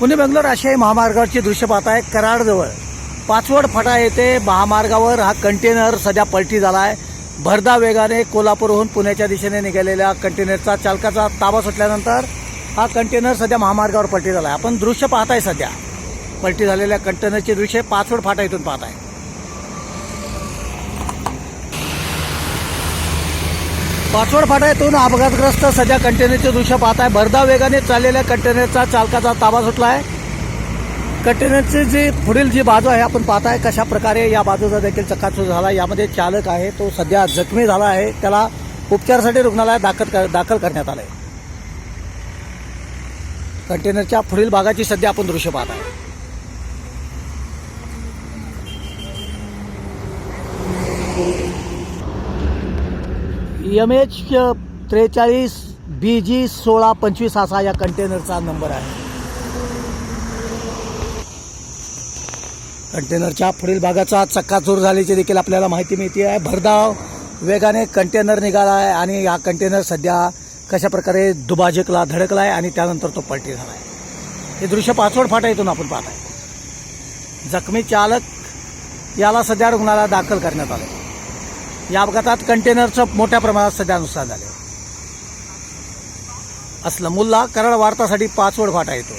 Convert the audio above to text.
पुणे बेंगलोर आशियाई महामार्गावरचे दृश्य पाहत आहे कराडजवळ. पाचवड फटा येथे महामार्गावर हा कंटेनर सध्या पलटी झाला आहे भरदा वेगाने कोल्हापूरहून पुण्याच्या दिशेने निघालेल्या कंटेनरचा चालकाचा ताबा सुटल्यानंतर हा कंटेनर सध्या महामार्गावर पलटी झाला आहे आपण दृश्य पाहताय सध्या. पलटी झालेल्या कंटेनरचे दृश्य पाचवड फाटा इथून पाहताय. पाचवड फाटा येथून अपघातग्रस्त सध्या कंटेनरचे दृश्य पाहत आहे. भरधाव वेगाने चाललेल्या कंटेनरचा चालकाचा ताबा सुटला आहे. कंटेनरची जी पुढील जी बाजू आहे आपण पाहत आहे कशा प्रकारे या बाजूचा देखील चकाचूर झाला. यामध्ये चालक आहे तो सध्या जखमी झाला आहे. त्याला उपचारासाठी रुग्णालयात दाखल कर- दाखल करण्यात आलं आहे कंटेनरच्या पुढील भागाची सध्या आपण दृश्य पाहत आहे एम एच uh, त्रेचाळीस बी जी सोळा पंचवीस असा या कंटेनरचा नंबर आहे. कंटेनरच्या पुढील भागाचा चक्काचूर झाल्याची देखील आपल्याला माहिती मिळते आहे. भरधाव वेगाने कंटेनर निघाला आहे आणि हा कंटेनर सध्या कशा प्रकारे दुभाजकला धडकला आहे आणि त्यानंतर तो पलटी झाला आहे हे दृश्य पाचवड फाटा इथून आपण पाहत आहे जखमी चालक याला सध्या रुग्णालयात दाखल करण्यात आले या अपघातात कंटेनरचं मोठ्या प्रमाणात सध्या नुकसान झालं असलं मुल्ला कराड वार्तासाठी पाचवड फाटा येतो.